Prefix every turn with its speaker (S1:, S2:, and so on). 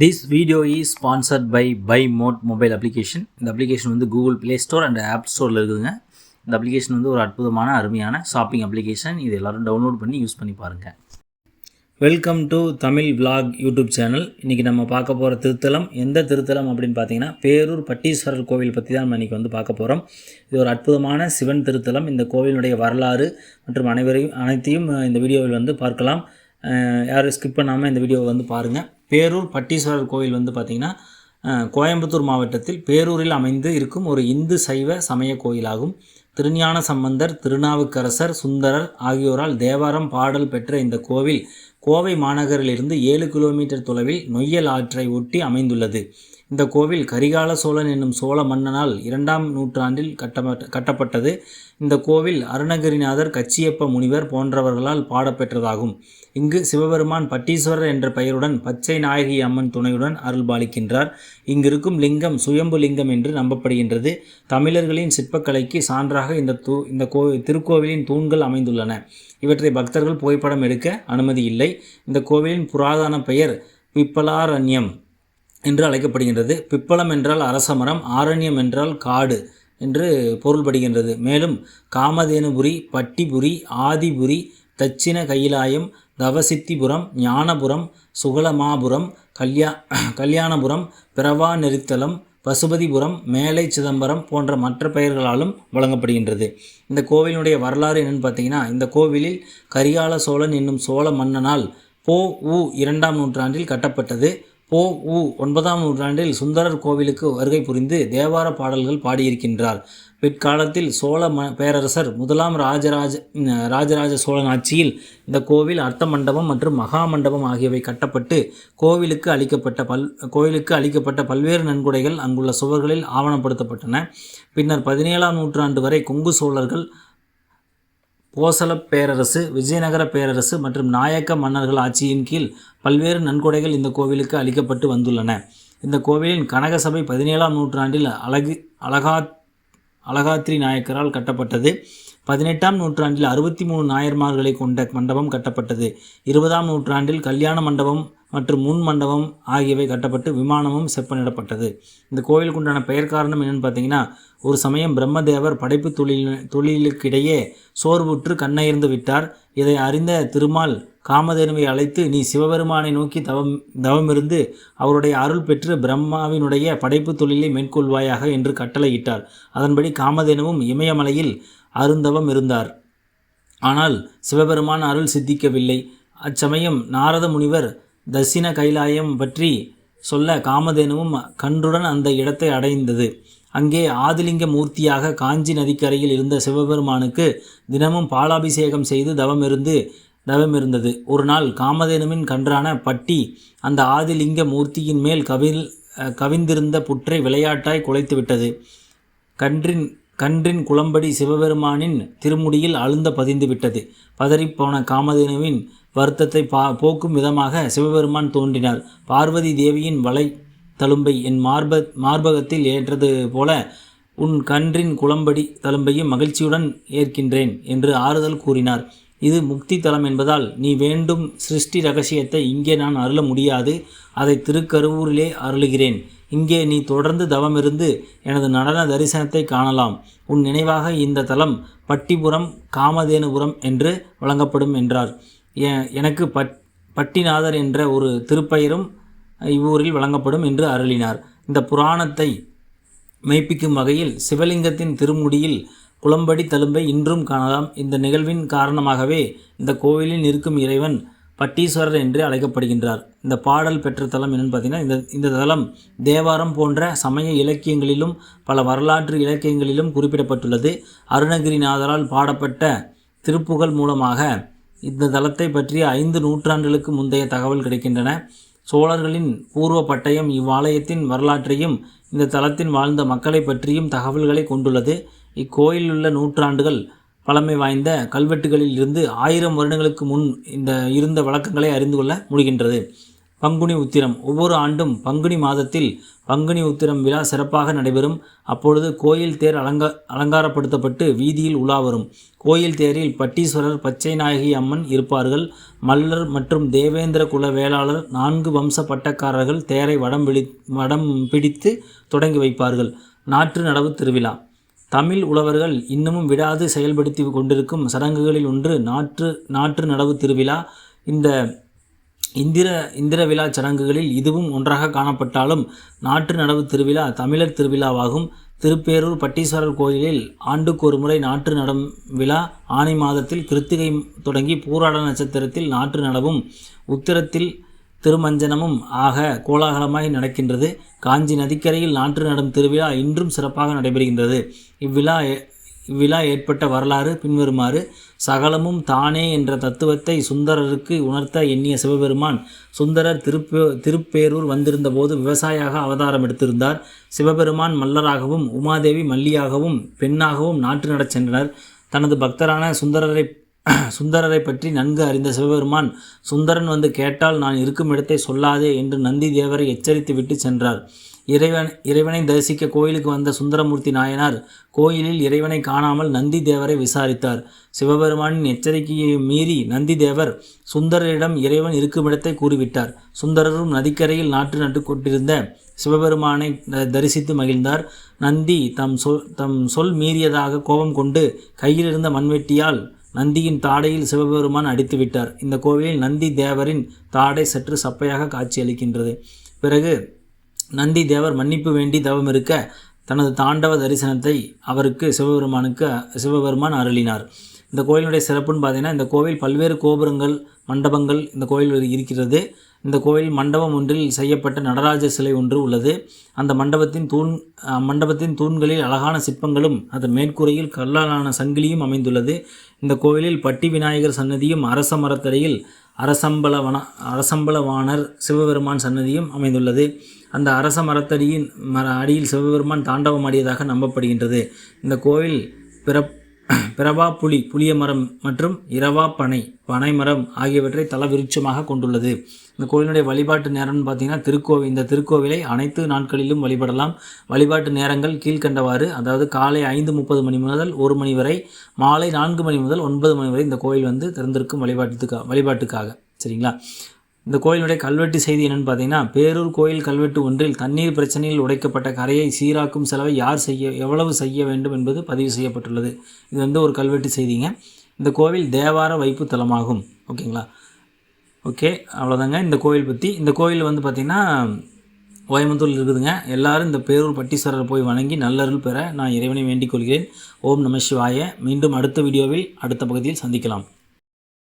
S1: This video is sponsored by by mode mobile application இந்த application வந்து Google Play Store and app ஸ்டோரில் இருக்குதுங்க. இந்த அப்ளிகேஷன் வந்து ஒரு அற்புதமான அருமையான ஷாப்பிங் அப்ளிகேஷன் இது எல்லாரும் டவுன்லோட் பண்ணி யூஸ் பண்ணி பாருங்கள் welcome to Tamil vlog YouTube channel இன்றைக்கி நம்ம பார்க்க போகிற திருத்தலம் எந்த திருத்தலம் அப்படின்னு பார்த்தீங்கன்னா பேரூர் பட்டீஸ்வரர் கோவில் பற்றி தான் நம்ம இன்றைக்கி வந்து பார்க்க போகிறோம் இது ஒரு அற்புதமான சிவன் திருத்தலம். இந்த கோவிலுடைய வரலாறு மற்றும் அனைவரையும் அனைத்தையும் இந்த வீடியோவில் வந்து பார்க்கலாம். யாரும் ஸ்கிப் பண்ணாமல் இந்த வீடியோவை வந்து பாருங்கள் பேரூர் பட்டீஸ்வரர் கோயில் வந்து பார்த்திங்கன்னா கோயம்புத்தூர் மாவட்டத்தில் பேரூரில் அமைந்து இருக்கும் ஒரு இந்து சைவ சமய கோயிலாகும். திருஞான சம்பந்தர் திருநாவுக்கரசர் சுந்தரர் ஆகியோரால் தேவாரம் பாடல் பெற்ற இந்த கோவில் கோவை மாநகரிலிருந்து ஏழு கிலோமீட்டர் தொலைவில் நொய்யல் ஆற்றை ஒட்டி அமைந்துள்ளது. இந்த கோவில் கரிகால சோழன் என்னும் சோழ மன்னனால் இரண்டாம் நூற்றாண்டில் கட்டப்பட்ட கட்டப்பட்டது. இந்த கோவில் அருணகிரிநாதர் கச்சியப்ப முனிவர் போன்றவர்களால் பாடப்பெற்றதாகும். இங்கு சிவபெருமான் பட்டீஸ்வரர் என்ற பெயருடன் பச்சை நாயகி அம்மன் துணையுடன் அருள்பாலிக்கின்றார். இங்கிருக்கும் லிங்கம் சுயம்பு லிங்கம் என்று நம்பப்படுகின்றது. தமிழர்களின் சிற்பக்கலைக்கு சான்றாக இந்த தூ இந்த கோ திருக்கோவிலின் தூண்கள் அமைந்துள்ளன. இவற்றை பக்தர்கள் புகைப்படம் எடுக்க அனுமதி இல்லை. இந்த கோவிலின் புராதன பெயர் பிப்பலாரண்யம். என்று அழைக்கப்படுகின்றது. பிப்பளம் என்றால் அரசமரம் ஆரண்யம் என்றால் காடு என்று பொருள்படுகின்றது. மேலும் காமதேனுபுரி பட்டிபுரி ஆதிபுரி தட்சிண கைலாயம் தவசித்திபுரம் ஞானபுரம் சுகலமாபுரம் கல்யா கல்யாணபுரம் பிரவா நெரித்தலம் பசுபதிபுரம் மேலை சிதம்பரம் போன்ற மற்ற பெயர்களாலும் வழங்கப்படுகின்றது. இந்த கோவிலினுடைய வரலாறு என்னென்னு பார்த்தீங்கன்னா இந்த கோவிலில் கரிகால சோழன் என்னும் சோழ மன்னனால் போ உ இரண்டாம் நூற்றாண்டில் கட்டப்பட்டது. போ உ ஒன்பதாம் நூற்றாண்டில் சுந்தரர் கோவிலுக்கு வருகை புரிந்து தேவார பாடல்கள் பாடியிருக்கின்றார். பிற்காலத்தில் சோழ ம பேரரசர் முதலாம் ராஜராஜ ராஜராஜ சோழன் ஆட்சியில் இந்த கோவில் அர்த்த மண்டபம் மற்றும் மகா மண்டபம் ஆகியவை கட்டப்பட்டு கோவிலுக்கு அளிக்கப்பட்ட பல் கோவிலுக்கு அளிக்கப்பட்ட பல்வேறு நன்கொடைகள் அங்குள்ள சுவர்களில் ஆவணப்படுத்தப்பட்டன. பின்னர் பதினேழாம் நூற்றாண்டு வரை கொங்கு சோழர்கள் போசள பேரரசு விஜயநகர பேரரசு மற்றும் நாயக்க மன்னர்கள் ஆட்சியின் கீழ் பல்வேறு நன்கொடைகள் இந்த கோவிலுக்கு அளிக்கப்பட்டு வந்துள்ளன. இந்த கோவிலின் கனகசபை பதினேழாம் நூற்றாண்டில் அழகு அழகா அழகாத்ரி நாயக்கரால் கட்டப்பட்டது. பதினெட்டாம் நூற்றாண்டில் அறுபத்தி மூணு நாயர்மார்களை கொண்ட மண்டபம் கட்டப்பட்டது. இருபதாம் நூற்றாண்டில் கல்யாண மண்டபம் மற்றும் முன் மண்டபம் ஆகியவை கட்டப்பட்டு விமானமும் செப்பனிடப்பட்டது. இந்த கோயிலுக்கு உண்டான பெயர் காரணம் என்னென்னு பார்த்தீங்கன்னா ஒரு சமயம் பிரம்மதேவர் படைப்பு தொழில் தொழிலுக்கிடையே சோர்வுற்று கண்ணயர்ந்து விட்டார். இதை அறிந்த திருமால் காமதேனுவை அழைத்து நீ சிவபெருமானை நோக்கி தவம் தவமிருந்து அவருடைய அருள் பெற்று பிரம்மாவினுடைய படைப்பு தொழிலை மேற்கொள்வாயாக என்று கட்டளையிட்டார். அதன்படி காமதேனுவும் இமயமலையில் அருந்தவம் இருந்தார். ஆனால் சிவபெருமான் அருள் சித்திக்கவில்லை. அச்சமயம் நாரத முனிவர் தசின கைலாயம் பற்றி சொல்ல காமதேனுவும் கன்றுடன் அந்த இடத்தை அடைந்தது. அங்கே ஆதிலிங்க மூர்த்தியாக காஞ்சி நதிக்கரையில் இருந்த சிவபெருமானுக்கு தினமும் பாலாபிஷேகம் செய்து தவமிருந்து தவமிருந்தது. ஒரு நாள் காமதேனுவின் கன்றான பட்டி அந்த ஆதிலிங்க மூர்த்தியின் மேல் கவில் கவிந்திருந்த புற்றை விளையாட்டாய் குலைத்து விட்டது. கன்றின் கன்றின் குளம்படி சிவபெருமானின் திருமுடியில் அழுந்த பதிந்து விட்டது. பதறிப்போன காமதேனுவின் வருத்தத்தை பா போக்கும் விதமாக சிவபெருமான் தோன்றினார். பார்வதி தேவியின் வலை தழும்பை என் மார்ப மார்பகத்தில் ஏற்றது போல உன் கன்றின் குளம்படி தழும்பையும் மகிழ்ச்சியுடன் ஏற்கின்றேன் என்று ஆறுதல் கூறினார். இது முக்தி தலம் என்பதால் நீ வேண்டும் சிருஷ்டி ரகசியத்தை இங்கே நான் அருள முடியாது. அதை திருக்கருவூரிலே அருளுகிறேன். இங்கே நீ தொடர்ந்து தவமிருந்து எனது நடன தரிசனத்தை காணலாம். உன் நினைவாக இந்த தலம் பட்டிபுரம் காமதேனுபுரம் என்று வழங்கப்படும் என்றார். எனக்கு பட் பட்டிநாதர் என்ற ஒரு திருப்பெயரும் இவ்வூரில் வழங்கப்படும் என்று அருளினார். இந்த புராணத்தை மெய்ப்பிக்கும் வகையில் சிவலிங்கத்தின் திருமுடியில் குளம்படி தழும்பை இன்றும் காணலாம். இந்த நிகழ்வின் காரணமாகவே இந்த கோவிலில் இருக்கும் இறைவன் பட்டீஸ்வரர் என்று அழைக்கப்படுகின்றார். இந்த பாடல் பெற்ற தலம் என்னன்னு பார்த்தீங்கன்னா இந்த இந்த தலம் தேவாரம் போன்ற சமய இலக்கியங்களிலும் பல வரலாற்று இலக்கியங்களிலும் குறிப்பிடப்பட்டுள்ளது. அருணகிரிநாதரால் பாடப்பட்ட திருப்புகழ் மூலமாக இந்த தளத்தை பற்றிய ஐந்து நூற்றாண்டுகளுக்கு முந்தைய தகவல் கிடைக்கின்றன. சோழர்களின் பூர்வ பட்டயம் இவ்வாலயத்தின் வரலாற்றையும் இந்த தலத்தின் வாழ்ந்த மக்களை பற்றியும் தகவல்களை கொண்டுள்ளது. இக்கோயிலில் உள்ள நூற்றாண்டுகள் பழமை வாய்ந்த கல்வெட்டுகளில் இருந்து ஆயிரம் வருடங்களுக்கு முன் இந்த இருந்த வழக்கங்களை அறிந்து கொள்ள முடிகின்றது. பங்குனி உத்திரம். ஒவ்வொரு ஆண்டும் பங்குனி மாதத்தில் பங்குனி உத்திரம் விழா சிறப்பாக நடைபெறும். அப்பொழுது கோயில் தேர் அலங்க அலங்காரப்படுத்தப்பட்டு வீதியில் உலா வரும். கோயில் தேரில் பட்டீஸ்வரர் பச்சை நாயகி அம்மன் இருப்பார்கள். மல்லர் மற்றும் தேவேந்திர குல வேளாளர் நான்கு வம்ச பட்டக்காரர்கள் தேரை வடம் பிடி வடம் பிடித்து தொடங்கி வைப்பார்கள். நாற்று நடவு திருவிழா. தமிழ் உழவர்கள் இன்னமும் விடாது செயல்படுத்தி கொண்டிருக்கும் சடங்குகளில் ஒன்று நாற்று நாற்று நடவு திருவிழா. இந்த இந்திர இந்திர விழா சடங்குகளில் இதுவும் ஒன்றாக காணப்பட்டாலும் நாற்று நடவு திருவிழா தமிழர் திருவிழாவாகும். திருப்பேரூர் பட்டீஸ்வரர் கோயிலில் ஆண்டுக்கு ஒரு முறை நாற்று நடம் விழா ஆணி மாதத்தில் கிருத்திகை தொடங்கி பூராட நட்சத்திரத்தில் நாற்று நடவும் உத்திரத்தில் திருமஞ்சனமும் ஆக கோலாகலமாய் நடக்கின்றது. காஞ்சி நதிக்கரையில் நாற்று நடும் திருவிழா இன்றும் சிறப்பாக நடைபெறுகின்றது. இவ்விழா இவ்விழா ஏற்பட்ட வரலாறு பின்வருமாறு சகலமும் தானே என்ற தத்துவத்தை சுந்தரருக்கு உணர்த்த எண்ணிய சிவபெருமான் சுந்தரர் திருப்பே திருப்பேரூர் வந்திருந்தபோது விவசாயியாக அவதாரம் எடுத்திருந்தார். சிவபெருமான் மல்லராகவும் உமாதேவி மல்லியாகவும் பெண்ணாகவும் நாட்டு நடச் சென்றனர். தனது பக்தரான சுந்தரரை சுந்தரரை பற்றி நன்கு அறிந்த சிவபெருமான் சுந்தரன் வந்து கேட்டால் நான் இருக்கும் இடத்தை சொல்லாதே என்று நந்தி தேவரை எச்சரித்து விட்டு சென்றார். இறைவன் இறைவனை தரிசிக்க கோயிலுக்கு வந்த சுந்தரமூர்த்தி நாயனார் கோயிலில் இறைவனை காணாமல் நந்தி தேவரை விசாரித்தார். சிவபெருமானின் எச்சரிக்கையை மீறி நந்தி தேவர் சுந்தரரிடம் இறைவன் இருக்குமிடத்தை கூறிவிட்டார். சுந்தரரும் நதிக்கரையில் நாற்று நட்டு கொண்டிருந்த சிவபெருமானை தரிசித்து மகிழ்ந்தார். நந்தி தம் சொல் தம் சொல் மீறியதாக கோபம் கொண்டு கையிலிருந்த மண்வெட்டியால் நந்தியின் தாடையில் சிவபெருமான் அடித்து விட்டார். இந்த கோவிலில் நந்தி தேவரின் தாடை சற்று சப்பையாக காட்சியளிக்கின்றது. பிறகு நந்தி தேவர் மன்னிப்பு வேண்டி தவம் இருக்க தனது தாண்டவ தரிசனத்தை அவருக்கு சிவபெருமானுக்கு சிவபெருமான் அருளினார். இந்த கோயிலுடைய சிறப்புன்னு பார்த்தீங்கன்னா இந்த கோவில் பல்வேறு கோபுரங்கள் மண்டபங்கள் இந்த கோயில் இருக்கிறது. இந்த கோயில் மண்டபம் ஒன்றில் செய்யப்பட்ட நடராஜர் சிலை ஒன்று உள்ளது. அந்த மண்டபத்தின் தூண் மண்டபத்தின் தூண்களில் அழகான சிற்பங்களும் அதன் மேற்கூரையில் கல்லாலான சங்கிலியும் அமைந்துள்ளது. இந்த கோயிலில் பட்டி விநாயகர் சன்னதியும் அரச மரத்தடியில் அரசம்பலவன அரசம்பலவாணர் சிவபெருமான் சன்னதியும் அமைந்துள்ளது. அந்த அரச மரத்தடியின் மர அடியில் சிவபெருமான் தாண்டவம் ஆடியதாக நம்பப்படுகின்றது. இந்த கோயில் பிற பிரபா புலி புளிய மரம் மற்றும் இரவா பனை பனை மரம் ஆகியவற்றை தலவிருட்சமாக கொண்டுள்ளது. இந்த கோயிலுடைய வழிபாட்டு நேரம்னு பார்த்தீங்கன்னா திருக்கோவில் இந்த திருக்கோவிலை அனைத்து நாட்களிலும் வழிபடலாம். வழிபாட்டு நேரங்கள் கீழ்கண்டவாறு அதாவது காலை ஐந்து முப்பது மணி முதல் ஒரு மணி வரை மாலை நான்கு மணி முதல் ஒன்பது மணி வரை இந்த கோயில் வந்து திறந்திருக்கும் வழிபாட்டுக்காக வழிபாட்டுக்காக. சரிங்களா? இந்த கோயிலுடைய கல்வெட்டு செய்தி என்னென்னு பார்த்தீங்கன்னா பேரூர் கோயில் கல்வெட்டு ஒன்றில் தண்ணீர் பிரச்சனையில் உடைக்கப்பட்ட கரையை சீராக்கும் செலவை யார் செய்ய எவ்வளவு செய்ய வேண்டும் என்பது பதிவு செய்யப்பட்டுள்ளது. இது வந்து ஒரு கல்வெட்டு செய்திங்க. இந்த கோவில் தேவார வைப்பு தலமாகும் ஓகேங்களா? ஓகே அவ்வளோதாங்க இந்த கோவில் பற்றி இந்த கோயில் வந்து பார்த்திங்கன்னா கோயம்புத்தூரில் இருக்குதுங்க. எல்லாரும் இந்த பேரூர் பட்டீஸ்வரரை போய் வணங்கி நல்லருள் பெற நான் இறைவனை வேண்டிக் கொள்கிறேன். ஓம் நம சிவாய. மீண்டும் அடுத்த வீடியோவில் அடுத்த பகுதியில் சந்திக்கலாம்.